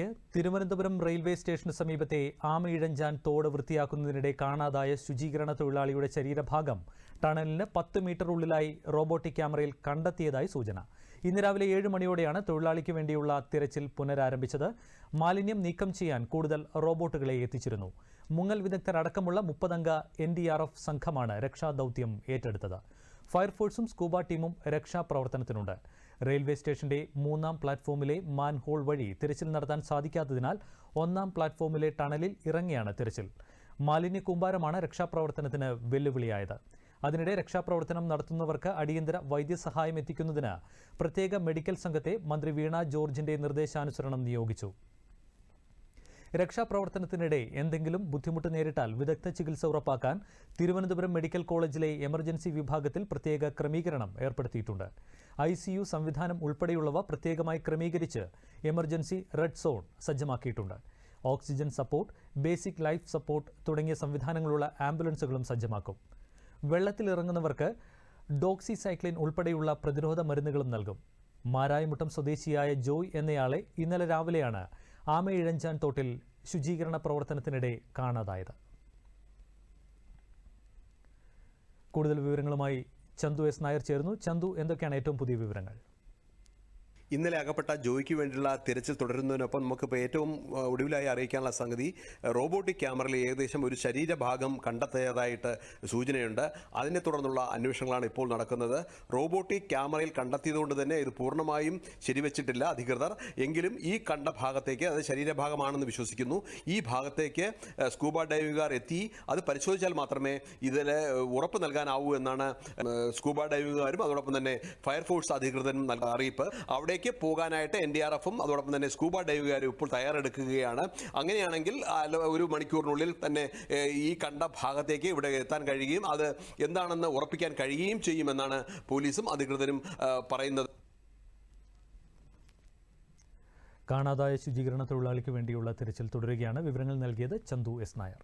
വാർത്തകളിലേക്ക് തിരുവനന്തപുരം റെയിൽവേ സ്റ്റേഷന് സമീപത്തെ ആമയിഴഞ്ചാൻ തോട് വൃത്തിയാക്കുന്നതിനിടെ കാണാതായ ശുചീകരണ തൊഴിലാളിയുടെ ശരീരഭാഗം ടണലിന് പത്ത് മീറ്റർ ഉള്ളിലായി റോബോട്ടിക് ക്യാമറയിൽ കണ്ടെത്തിയതായി സൂചന. ഇന്ന് രാവിലെ ഏഴ് മണിയോടെയാണ് തൊഴിലാളിക്ക് വേണ്ടിയുള്ള തിരച്ചിൽ പുനരാരംഭിച്ചത്. മാലിന്യം നീക്കം ചെയ്യാൻ കൂടുതൽ റോബോട്ടുകളെ എത്തിച്ചിരുന്നു. മുങ്ങൽ വിദഗ്ധരടക്കമുള്ള മുപ്പതംഗ എൻ ഡി ആർ എഫ് സംഘമാണ് രക്ഷാദൌത്യം ഏറ്റെടുത്തത്. ഫയർഫോഴ്സും സ്കൂബ ടീമും രക്ഷാപ്രവർത്തനത്തിനുണ്ട്. റെയിൽവേ സ്റ്റേഷന്റെ മൂന്നാം പ്ലാറ്റ്ഫോമിലെ മാൻഹോൾ വഴി തിരച്ചിൽ നടത്താൻ സാധിക്കാത്തതിനാൽ ഒന്നാം പ്ലാറ്റ്ഫോമിലെ ടണലിൽ ഇറങ്ങിയാണ് തിരച്ചിൽ. മാലിന്യ കൂമ്പാരമാണ് രക്ഷാപ്രവർത്തനത്തിന് വെല്ലുവിളിയായത്. അതിനിടെ രക്ഷാപ്രവർത്തനം നടത്തുന്നവർക്ക് അടിയന്തര വൈദ്യസഹായം എത്തിക്കുന്നതിന് പ്രത്യേക മെഡിക്കൽ സംഘത്തെ മന്ത്രി വീണ ജോർജിന്റെ നിർദ്ദേശാനുസരണം നിയോഗിച്ചു. രക്ഷാപ്രവർത്തനത്തിനിടെ എന്തെങ്കിലും ബുദ്ധിമുട്ട് നേരിട്ടാൽ വിദഗ്ധ ചികിത്സ ഉറപ്പാക്കാൻ തിരുവനന്തപുരം മെഡിക്കൽ കോളേജിലെ എമർജൻസി വിഭാഗത്തിൽ പ്രത്യേക ക്രമീകരണം ഏർപ്പെടുത്തിയിട്ടുണ്ട്. ഐ സംവിധാനം ഉൾപ്പെടെയുള്ളവ പ്രത്യേകമായി ക്രമീകരിച്ച് എമർജൻസി റെഡ് സോൺ സജ്ജമാക്കിയിട്ടുണ്ട്. Oxygen support basic life support തുടങ്ങിയ സംവിധാനങ്ങളുള്ള ആംബുലൻസുകളും സജ്ജമാക്കും. വെള്ളത്തിലിറങ്ങുന്നവർക്ക് ഡോക്സിസൈക്ലിൻ ഉൾപ്പെടെയുള്ള പ്രതിരോധ മരുന്നുകളും നൽകും. മാരായമുട്ടം സ്വദേശിയായ ജോയ് എന്നയാളെ ഇന്നലെ രാവിലെയാണ് ആമയിഴഞ്ചാൻ തോട്ടിൽ ശുചീകരണ പ്രവർത്തനത്തിനിടെ കാണാതായത്. കൂടുതൽ വിവരങ്ങളുമായി ചന്തു എസ് നായർ ചേർന്നു ചന്തു എന്തൊക്കെയാണ് ഏറ്റവും പുതിയ വിവരങ്ങൾ? ഇന്നലെ അകപ്പെട്ട ജോയിക്ക് വേണ്ടിയുള്ള തിരച്ചിൽ തുടരുന്നതിനൊപ്പം നമുക്കിപ്പോൾ ഏറ്റവും ഒടുവിലായി അറിയിക്കാനുള്ള സംഗതി റോബോട്ടിക് ക്യാമറയിൽ ഏകദേശം ഒരു ശരീരഭാഗം കണ്ടെത്തിയതായിട്ട് സൂചനയുണ്ട്. അതിനെ തുടർന്നുള്ള അന്വേഷണങ്ങളാണ് ഇപ്പോൾ നടക്കുന്നത്. റോബോട്ടിക് ക്യാമറയിൽ കണ്ടെത്തിയതുകൊണ്ട് തന്നെ ഇത് പൂർണമായും ശരിവെച്ചിട്ടില്ല അധികൃതർ. എങ്കിലും ഈ കണ്ട ഭാഗത്തേക്ക് അത് ശരീരഭാഗമാണെന്ന് വിശ്വസിക്കുന്നു. ഈ ഭാഗത്തേക്ക് സ്കൂബ ഡൈവിംഗുകാർ എത്തി. അത് പരിശോധിച്ചാൽ മാത്രമേ ഇതിൽ ഉറപ്പ് നൽകാനാവൂ എന്നാണ് സ്കൂബ ഡൈവിംഗുകാരും അതോടൊപ്പം തന്നെ ഫയർഫോഴ്സ് അധികൃതരും അറിയിപ്പ്. അറിയിപ്പ് അവിടേക്ക് പോകാനായിട്ട് എൻ ഡി ആർ എഫും അതോടൊപ്പം തന്നെ സ്കൂബ ഡൈവുകാരും ഇപ്പോൾ തയ്യാറെടുക്കുകയാണ്. അങ്ങനെയാണെങ്കിൽ ഒരു മണിക്കൂറിനുള്ളിൽ തന്നെ ഈ കണ്ട ഭാഗത്തേക്ക് ഇവിടെ എത്താൻ കഴിയുകയും അത് എന്താണെന്ന് ഉറപ്പിക്കാൻ കഴിയുകയും ചെയ്യുമെന്നാണ് പോലീസും അധികൃതരും പറയുന്നത്. കാണാതായ ശുചീകരണ തൊഴിലാളിക്ക് വേണ്ടിയുള്ള തിരച്ചിൽ തുടരുകയാണ്. വിവരങ്ങൾ നൽകിയത് ചന്തു എസ് നായർ.